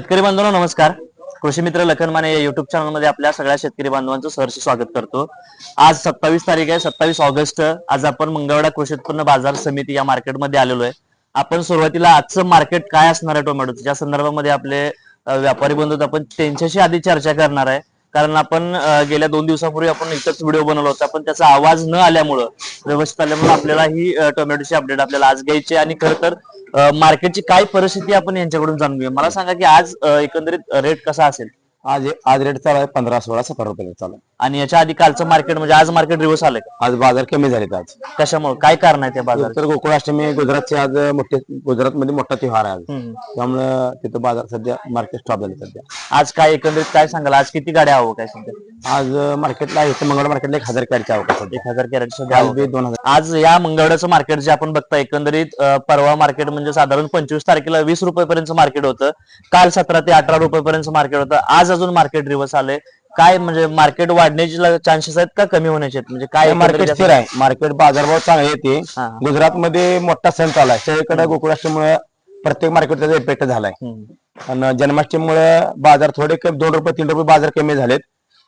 शेतकरी बांधवांनो नमस्कार. कृषी मित्र लखन माने या युट्यूब चॅनलमध्ये आपल्या सगळ्या शेतकरी बांधवांचं सहर्ष स्वागत करतो. आज सत्तावीस तारीख आहे सत्तावीस ऑगस्ट. आज आपण मंगळवाडा कृषी उत्पन्न बाजार समिती या मार्केटमध्ये आलेलो आहे. आपण सुरुवातीला आजचं मार्केट काय असणार आहे टोमॅटोचं? ज्या संदर्भामध्ये आपले व्यापारी बंधू आपण त्यांच्याशी आधी चर्चा करणार आहे. कारण आपण गेल्या दोन दिवसापूर्वी आपण इथंच व्हिडिओ बनवला होता पण त्याचा आवाज न आल्यामुळं व्यवस्थित आल्यामुळे आपल्याला ही टोमॅटोची अपडेट आपल्याला आज घ्यायची आणि खरं तर मार्केटची काय परिस्थिती आपण यांच्याकडून जाणून घेऊया. मला सांगा की आज एकंदरीत रेट कसा असेल? आज आज रेट चालू आहे पंधरा सोळा सतरा रुपये चालू आहे. आणि याच्या आधी कालचं मार्केट म्हणजे आज मार्केट रिव्हर्स आलंय का? आज बाजार कमी झालेत आज. कशामुळे? काय कारण आहे त्या बाजार तर गोकुळाष्टमी गुजरातचे आज मोठे गुजरात मध्ये मोठा त्योहार आहे आज. त्यामुळं तिथं बाजार सध्या मार्केट स्टॉप झाले सध्या. आज काय एकंदरीत काय सांगाल? आज किती गाड्या हवं काय सध्या? आज मार्केटला इथं मंगळ मार्केटला एक हजार कॅरेटची आवक आहे सध्या. एक हजार कॅरेट बी दोन हजार. आज या मंगळवारचं मार्केट जे आपण बघता एकंदरीत अ, परवा मार्केट म्हणजे साधारण पंचवीस तारखेला वीस रुपयेपर्यंत मार्केट होतं. काल सतरा ते अठरा रुपयेपर्यंत मार्केट होतं. आज अजून मार्केट रिव्हर्स आलंय. काय म्हणजे मार्केट वाढण्याचे चान्सेस आहेत का कमी होण्याचे आहेत? म्हणजे काय मार्केट स्थिर आहे. मार्केट बाजारभाव चांगले येते हा. गुजरात मध्ये मोठा सण चालू आहे. सगळीकडे गोकुळाष्टमीमुळे प्रत्येक मार्केट त्याचा इफेक्ट झालाय. आणि जन्माष्टमीमुळे बाजार थोडे दोन रुपये तीन रुपये बाजार कमी झालेत.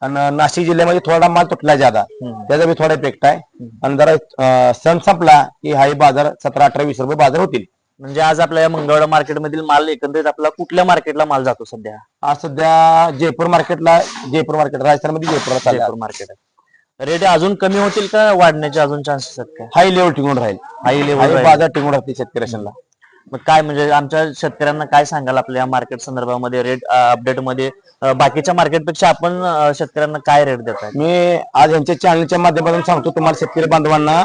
आणि नाशिक जिल्ह्यामध्ये थोडा माल तुटला ज्यादा. त्याचा बी थोडा इफेक्ट आहे. आणि जरा सण संपला की हाही बाजार सतरा अठरा वीस रुपये बाजार होतील. म्हणजे आज आपल्या या मंगळवार मार्केट मधील माल एकंदरीत आपला कुठल्या मार्केटला माल जातो सध्या? आज सध्या जयपूर मार्केटला जयपूर मार्केट राजस्थानमध्ये जयपूरला चालू जयपूर मार्केट रेट अजून कमी होतील का? वाढण्याचे अजून चान्सेस आहेत काय हाय लेवल टिकून राहील. हाय लेवल बाजार टिकून राहते शेतकऱ्यांना. मग काय म्हणजे आमच्या शेतकऱ्यांना काय सांगाल आपल्या या मार्केट संदर्भामध्ये? रेट अपडेटमध्ये बाकीच्या मार्केटपेक्षा आपण अं, शेतकऱ्यांना काय रेट देत आहे मी आज यांच्या चॅनलच्या माध्यमातून सांगतो तुम्हाला शेतकरी बांधवांना.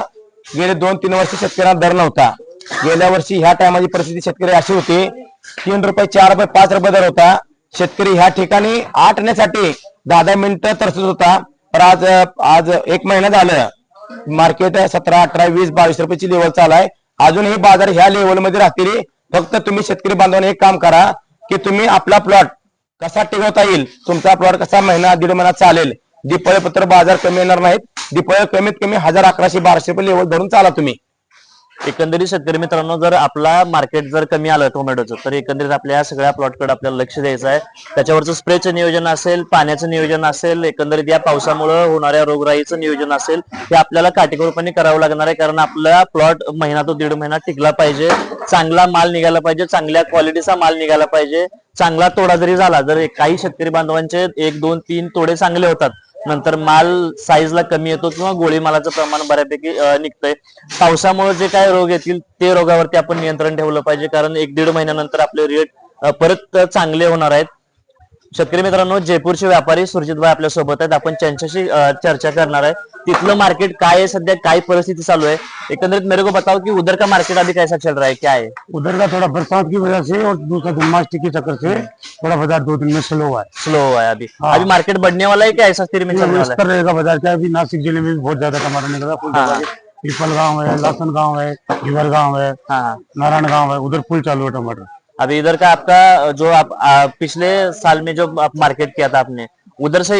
गेले दोन तीन वर्ष शेतकऱ्यांना दर नव्हता. गेल्या वर्षी ह्या टायमाची परिस्थिती शेतकरी अशी होती तीन रुपये चार रुपये पाच रुपये दर होता. शेतकरी ह्या ठिकाणी आठ दहा दहा मिनिटं तरसत होता पण आज आज एक महिना झालं. मार्केट सतरा अठरा वीस बावीस रुपयाची लेवल चालू आहे अजूनही बाजार ह्या लेवलमध्ये राहतील. फक्त तुम्ही शेतकरी बांधवांनी एक काम करा की तुम्ही आपला प्लॉट कसा टिकवता येईल तुमचा प्लॉट कसा महिना दीड महिना चालेल दिपळे पत्र बाजार कमी येणार नाहीत. दिपळे कमीत कमी हजार अकराशे बाराशे रुपये लेवल धरून चाला तुम्ही. एकंदरीत शेतकरी मित्रांनो जर आपला मार्केट जर कमी आलं टोमॅटोचं तर एकंदरीत आपल्या सगळ्या प्लॉटकडे आपल्याला लक्ष द्यायचं आहे. त्याच्यावरचं स्प्रेचं नियोजन असेल पाण्याचं नियोजन असेल एकंदरीत या पावसामुळे होणाऱ्या रोगराईचं नियोजन असेल हे आपल्याला काटेकोरपणे करावं लागणार आहे. कारण आपला प्लॉट महिना तो दीड महिना टिकला पाहिजे. चांगला माल निघाला पाहिजे चांगल्या क्वालिटीचा माल निघाला पाहिजे. चांगला तोडा जरी झाला जर काही शेतकरी बांधवांचे एक दोन तीन तोडे चांगले होतात नंतर माल साईजला कमी येतो किंवा गोळी मालाचं प्रमाण बऱ्यापैकी निघतंय. पावसामुळे जे काय रोग येतील ते रोगावरती आपण नियंत्रण ठेवलं पाहिजे. कारण एक दीड महिन्यानंतर आपले रेट परत चांगले होणार आहेत. शेतकरी मित्रांनो जयपूरचे व्यापारी सुरजितभाई आपल्या सोबत आहेत. आपण त्यांच्याशी चर्चा करणार आहे. तिथलं मार्केट काय आहे सध्या? काय परिस्थिती चालू आहे? एकंदरीत मेरे को बताओ की उधर का मार्केट अभी कैसा चल रहा है? क्या है उधर का थोड़ा बरसात की वजह से और दूसरा जन्माष्टमी के चक्कर से थोड़ा बाज़ार दो दिन में स्लो हुआ है। स्लो हुआ है अभी। हाँ। अभी मार्केट बढ़ने वाला है क्या? ऐसा स्थिर में रहेगा बाज़ार क्या है, अभी नासिक ज़िले में भी बहुत ज़्यादा टमाटर निकल रहा है। हाँ। पीपल गाँव है लासन गाँव है गिवर गाँव है है हाँ हाँ। नारायण गाँव है उधर फुल चालू है टमाटर। अभी इधर का आपका जो आप आ, पिछले साल में जो आप मार्केट किया था आपने उधर से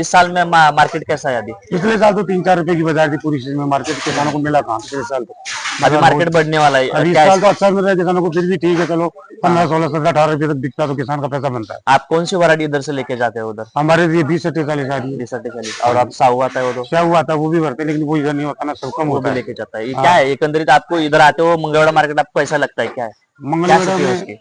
इस साल में मार्केट कैसा है अभी? पिछले साल तो तीन चार रुपए की बाज़ार थी पूरी चीज़ में मार्केट किसानों को मिला था पिछले साल तो। अभी मार्केट बढ़ने वाला है अभी साल तो अच्छा मिल रहा है किसानों को फिर भी ठीक है चलो पंद्रह सोलह सत्रह अठारह रुपए तक बिकता तो किसान का पैसा बनता है। आप कौन सी वरायटी इधर से लेके जाते हो उधर? हमारे लिए बीस से तैतालीस आ रही है। बीस अट्ठाईस और आप साहू आता है वो तो? क्या हुआ था वो भी भरते लेकिन वो इधर नहीं होता ना सब कम होता है। लेके जाता है। क्या है एकंदरीत आपको इधर आते हो मंगलवाड़ा मार्केट आपको ऐसा लगता है क्या है? है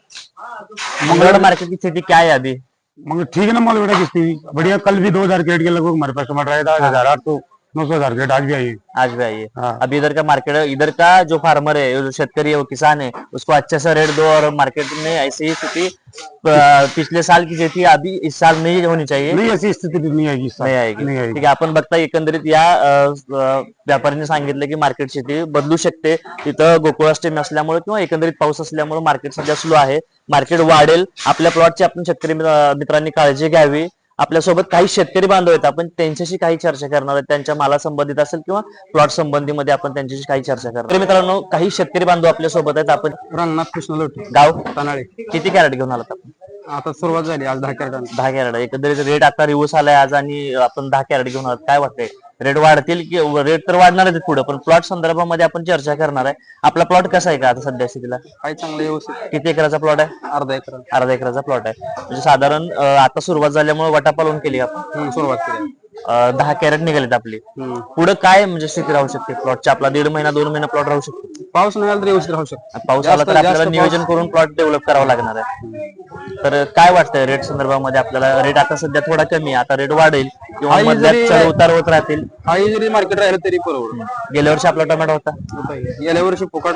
मंगलवाड़ा मार्केट की स्थिति क्या है अभी? मगर ठीक है ना माल की स्थिति। बढ़िया कल भी दो हज़ार के लगभग हमारे पास टमाटर आया था हज़ार आठ तो नौ सौ हजार क्रेट आज भी आई है. आज भी आइए हाँ। अभी इधर का मार्केट इधर का जो फार्मर है जो शेतकरी है वो किसान है उसको अच्छे से रेट दो और मार्केट में ऐसी ही स्थिति अ, पिछले साल की जो थी अभी इस साल नहीं होनी चाहिए। नहीं ऐसी स्थिति नहीं आएगी इस साल। नाही आएगी। नहीं आएगी। ठीक आहे आपण बघता एकंदरीत या अ, अ, व्यापाऱ्यांनी सांगितलं की मार्केट स्थिती बदलू शकते. तिथं गोकुळाष्टमी असल्यामुळे किंवा एकंदरीत पाऊस असल्यामुळे मार्केट सध्या स्लो आहे. मार्केट वाढेल. आपल्या प्लॉटची आपण शेतकरी मित्र- मित्रांनी काळजी घ्यावी. आपल्यासोबत काही शेतकरी बांधव आहेत आपण त्यांच्याशी काही चर्चा करणार आहेत त्यांच्या माला संबंधित असेल किंवा प्लॉट संबंधीमध्ये आपण त्यांच्याशी काही चर्चा करणार तर मित्रांनो काही शेतकरी बांधव आपल्यासोबत आहेत आपण रंगनाथ कृष्ण लोटे. गाव? तानाळे. किती कॅरेट घेऊन आलात आपण? आता सुरुवात झाली आज दहा कॅरेटांची दहा कॅरेट. एकंदरीत रेट आता रिव्हर्स आलाय आज आणि आपण दहा कॅरेट घेऊन आलात. काय वाटतंय? रेट वाढतील की रेट तर वाढणारच आहेत पुढे पण प्लॉट संदर्भामध्ये आपण चर्चा करणार आहे. आपला प्लॉट कसा आहे का आता सध्या स्थितीला? काय चांगलं व्यवस्थित. किती एकराचा प्लॉट आहे? अर्धा एकर. अर्धा एकराचा प्लॉट आहे. म्हणजे साधारण अं, आता सुरुवात झाल्यामुळे वटापा लावून केली आपण? हम्म, सुरुवात केली. अं, दहा कॅरेट निघालेत आपली. हम्म. पुढे काय म्हणजे स्थिती राहू शकते प्लॉटच्या आपला दीड महिना दोन महिना प्लॉट राहू शकतो. पाऊस नाही आला तर व्यवस्थित राहू शकतो. पाऊस आला तर जास्त- आपल्याला जास्त नियोजन करून प्लॉट डेव्हलप करावा लागणार आहे. तर काय वाटतंय रेट संदर्भामध्ये आपल्याला? रेट आता सध्या थोडा कमी आहे. आता रेट वाढेल. किंवा आई मधल्यात जरी- चढ उतार होत राहतील. काही जरी मार्केट राहिलं तरी परवड गेल्या वर्षी आपला टोमॅटो होता. गेल्या वर्षी फुकाट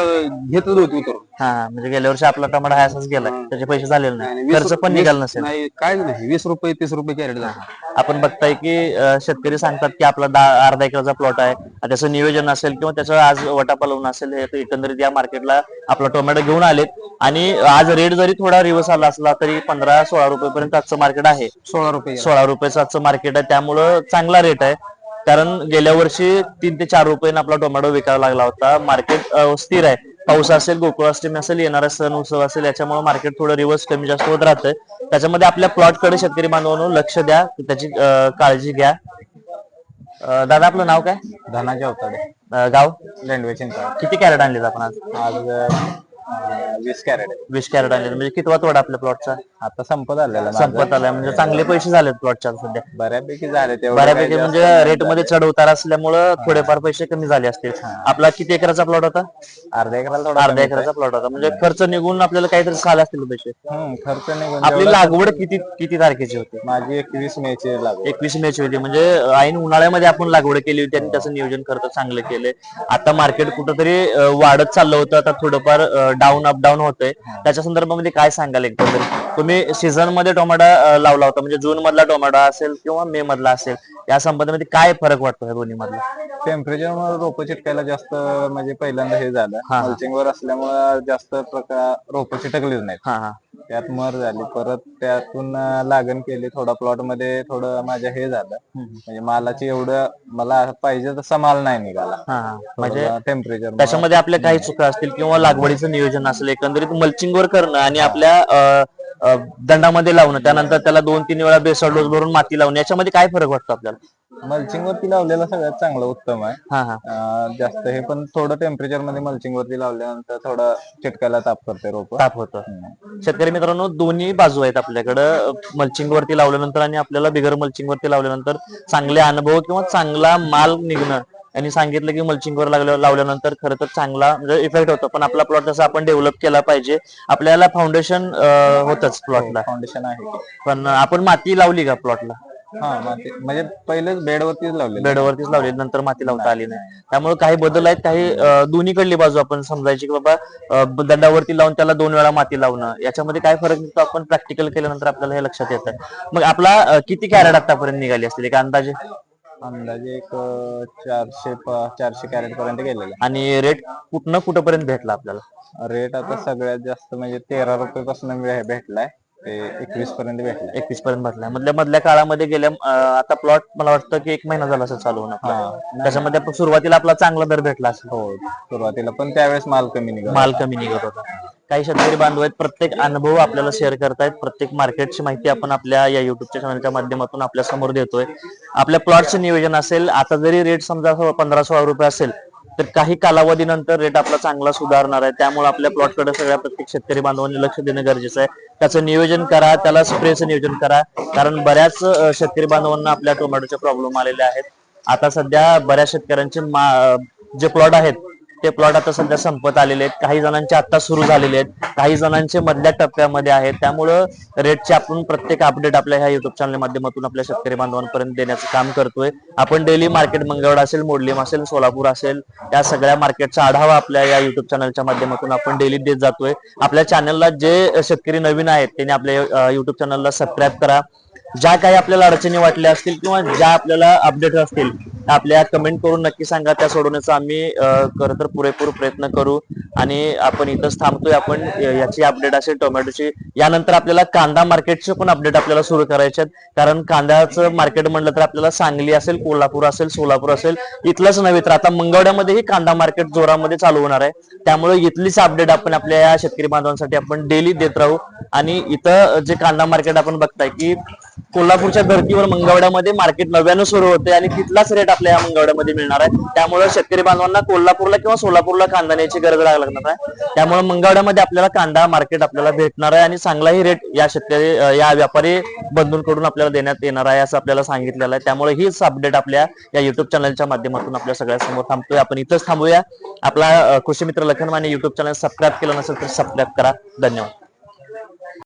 घेतच होती उतरून. हा म्हणजे गेल्या वर्षी आपला टोमॅटो हा असाच गेला. त्याचे पैसे झालेले नाही, नाही वीस खर्च रुप- पण वीस- निघाला नसेल. नाही कायच नाही. वीस रुपये तीस रुपये कॅरेट झालं. आपण बघताय की अं, शेतकरी सांगतात की आपला दहा अर्धा एकराचा प्लॉट आहे. आणि त्याचं नियोजन असेल किंवा त्याचं आज वटापा लावून असेल हे एकंदरीत या मार्केटला आपला टोमॅटो घेऊन आलेत. आणि आज रेट जरी थोडा रिवर्स आला असला तरी पंधरा सोळा रुपयेपर्यंत आजचं मार्केट आहे. सोळा रुपये. सोळा रुपयाचं आजचं मार्केट आहे. त्यामुळं चांगला रेट आहे. कारण गेल्या वर्षी तीन ते चार रुपयाने आपला टोमॅटो विकायला लागला होता. मार्केट स्थिर आहे. पाऊस असेल गोकुळाष्टमी असेल येणारा सण उत्सव असेल याच्यामुळे मार्केट थोडं रिवर्स कमी जास्त होत राहतंय. त्याच्यामध्ये आपल्या प्लॉटकडे शेतकरी बांधवांनो लक्ष द्या त्याची काळजी घ्या. दादा आपलं नाव काय? धनाच्या अवताडे. गाव? लेंडवे चिंता किती कॅरेट आणलेत आपण आज? आज वीस कॅरेट वीस कॅरेट आणले म्हणजे कितवा तोडा आपल्या प्लॉटचा आता संपत आलेला संपत आलाय. म्हणजे चांगले पैसे झालेत प्लॉटच्या सध्या. बऱ्यापैकी झाले तेवढे बऱ्यापैकी म्हणजे रेटमध्ये चढ उतार असल्यामुळं थोडेफार पैसे कमी झाले असतील. आपला किती एकराचा प्लॉट होता? अर्ध्या एकराला थोडा अर्धा एकराचा प्लॉट होता. म्हणजे खर्च निघून आपल्याला काहीतरी झाले असतील पैसे. हम्म, खर्च निघून आपली जेवढा- लागवड किती किती तारखेची होती? माझी एकवीस मे ची लागू एकवीस मे ची होती. म्हणजे ऐन उन्हाळ्यामध्ये आपण लागवड केली होती आणि त्याचं नियोजन खर्च चांगलं केलंय. आता मार्केट कुठंतरी अं, वाढत चाललं होतं. आता थोडंफार डाऊन अप डाऊन होतंय. त्याच्या संदर्भामध्ये काय सांगाल एकंदरीत तुम्ही सीझनमध्ये टोमॅटो लावला होता. म्हणजे जून मधला टोमॅटो असेल किंवा मे मधला असेल या संबंधामध्ये काय फरक वाटतो ह्या दोन्ही मधला? टेम्परेचर रोप चिटकायला जास्त म्हणजे पहिल्यांदा हे झालं. हा. मल्चिंग वर असल्यामुळे जास्त प्रकार रोप चिटकलीच नाहीत. त्यात मर झाली. परत त्यातून अं, लागण केली. थोडा प्लॉटमध्ये थोडं माझ्या हे झालं. म्हणजे मालाची एवढं मला पाहिजे तसा माल नाही निघाला. हा हा. म्हणजे टेम्परेचर त्याच्यामध्ये आपल्या काही चुका असतील किंवा लागवडीचं नियोजन असेल एकंदरीत मल्चिंग वर करणं आणि आपल्या अं, दंडामध्ये लावणं त्यानंतर त्याला दोन तीन वेळा बेसळ डोस भरून माती लावणं याच्यामध्ये काय फरक वाटतो आपल्याला? मल्चिंग वरती लावलेलं सगळ्यात चांगलं उत्तम आहे. हा हा. अं, जास्त हे पण थोडं टेम्परेचरमध्ये मल्चिंग वरती लावल्यानंतर थोडं चिटकायला ताप करते रोप. ताप होतं. शेतकरी मित्रांनो दोन्ही बाजू आहेत आपल्याकडं. मल्चिंग वरती लावल्यानंतर आणि आपल्याला बिगर मल्चिंग वरती लावल्यानंतर चांगले अनुभव किंवा चांगला माल निघणं यांनी सांगितलं की मल्चिंग वर लागल्या लावल्यानंतर खरं तर चांगला म्हणजे इफेक्ट होतो. पण आपला प्लॉट तसा आपण डेव्हलप केला पाहिजे आपल्याला फाउंडेशन होतच प्लॉटला फाउंडेशन आहे. की पण आपण माती लावली का प्लॉटला हा माती म्हणजे पहिलेच बेडवरतीच लावलेलं. बेडवरतीच लावली नंतर माती लावता आली नाही. त्यामुळे काही बदल आहेत काही दोन्हीकडली बाजू आपण समजायची की बाबा दंडावरती लावून त्याला दोन वेळा माती लावणं याच्यामध्ये काय फरक निघतो आपण प्रॅक्टिकल केल्यानंतर आपल्याला हे लक्षात येतं. मग आपला किती कॅरेट आतापर्यंत निघाली असतील? एक अंदाजे? अंदाजे एक अं, चारशे प- चारशे कॅरेट पर्यंत गेलेलं. आणि रेट कुठनं कुठपर्यंत भेटला आपल्याला? रेट आता सगळ्यात जास्त म्हणजे तेरा रुपये पासून भेटलाय. ते एकवीस पर्यंत भेटलाय. एकवीस पर्यंत भेटला मधल्या मधल्या काळामध्ये गेल्या अं, आता प्लॉट मला वाटतं की एक महिना झाला असेल चालू होऊन आपला. हा. त्याच्यामध्ये आपण सुरुवातीला आपला चांगला दर भेटला असेल. हो सुरुवातीला. पण त्यावेळेस माल कमी निघाला माल कमी निघत होता. काही शेतकरी बांधव आहेत प्रत्येक अनुभव आपल्याला शेअर करतायत. प्रत्येक मार्केटची माहिती आपण आपल्या या युट्यूबच्या चॅनलच्या माध्यमातून आपल्यासमोर देतोय. आपल्या प्लॉटचे नियोजन असेल आता जरी रेट समजा हो पंधरा सोळा रुपये असेल तर काही कालावधीनंतर रेट आपला चांगला सुधारणार आहे. त्यामुळे आपल्या प्लॉटकडे सगळ्या प्रत्येक शेतकरी बांधवांनी लक्ष देणं गरजेचं आहे. त्याचं नियोजन करा त्याला स्प्रेचं नियोजन करा. कारण बऱ्याच शेतकरी बांधवांना आपल्या टोमॅटोचे प्रॉब्लेम आलेले आहेत. आता सध्या बऱ्याच शेतकऱ्यांचे जे प्लॉट आहेत ते प्लॉट आता सध्या संपत आलेले आहेत. काही जणांचे आता सुरू झालेले आहेत. काही जणांचे मधल्या टप्प्यामध्ये आहेत. त्यामुळं रेटचे आपण प्रत्येक अपडेट आपल्या ह्या युट्यूब चॅनल माध्यमातून आपल्या शेतकरी बांधवांपर्यंत देण्याचं काम करतोय. आपण डेली मार्केट मंगळवार असेल मोडलीम असेल सोलापूर असेल या सगळ्या मार्केटचा आढावा आपल्या या युट्यूब चॅनलच्या माध्यमातून आपण डेली देत जातोय. आपल्या चॅनलला जे शेतकरी नवीन आहेत त्यांनी आपल्या युट्यूब चॅनलला सबस्क्राईब करा. ज्या काही आपल्याला अडचणी वाटल्या असतील किंवा ज्या आपल्याला अपडेट असतील आपल्या कमेंट करून नक्की सांगा. त्या सोडवण्याचा आम्ही खर खरं तर पुरेपूर प्रयत्न करू. आणि आपण इथंच थांबतोय. आपण याची अपडेट असेल टोमॅटोची. यानंतर आपल्याला कांदा मार्केटचे पण अपडेट आपल्याला सुरू करायचे आहेत. कारण कांद्याचं मार्केट म्हणलं तर आपल्याला सांगली असेल कोल्हापूर असेल सोलापूर असेल इथलंच नव्हे तर आता मंगळवाड्यामध्येही कांदा मार्केट जोरामध्ये चालू होणार आहे. त्यामुळे इथलीच अपडेट आपण आपल्या या शेतकरी बांधवांसाठी आपण डेली देत राहू. आणि इथं जे कांदा मार्केट आपण बघताय की कोल्हापूरच्या धर्तीवर मंगळवाड्यामध्ये मार्केट नव्यानं सुरू होते आणि तिथलाच रेट आपल्या या मंगळवाड्यामध्ये मिळणार आहे. त्यामुळे शेतकरी बांधवांना कोल्हापूरला किंवा सोलापूरला कांदा न्यायची गरज लागणार आहे. त्यामुळे मंगळवाड्यामध्ये आपल्याला कांदा मार्केट आपल्याला भेटणार आहे आणि चांगलाही रेट या शेतकरी या व्यापारी बंधूंकडून आपल्याला देण्यात येणार आहे असं आपल्याला सांगितलेलं आहे. त्यामुळे हीच अपडेट आपल्या या युट्यूब चॅनलच्या माध्यमातून आपल्या सगळ्या समोर थांबतोय. आपण इथंच थांबूया. आपला कृषी मित्र Lakhan Mane YouTube channel subscribe केलं नसेल तर सबस्क्राईब करा. धन्यवाद.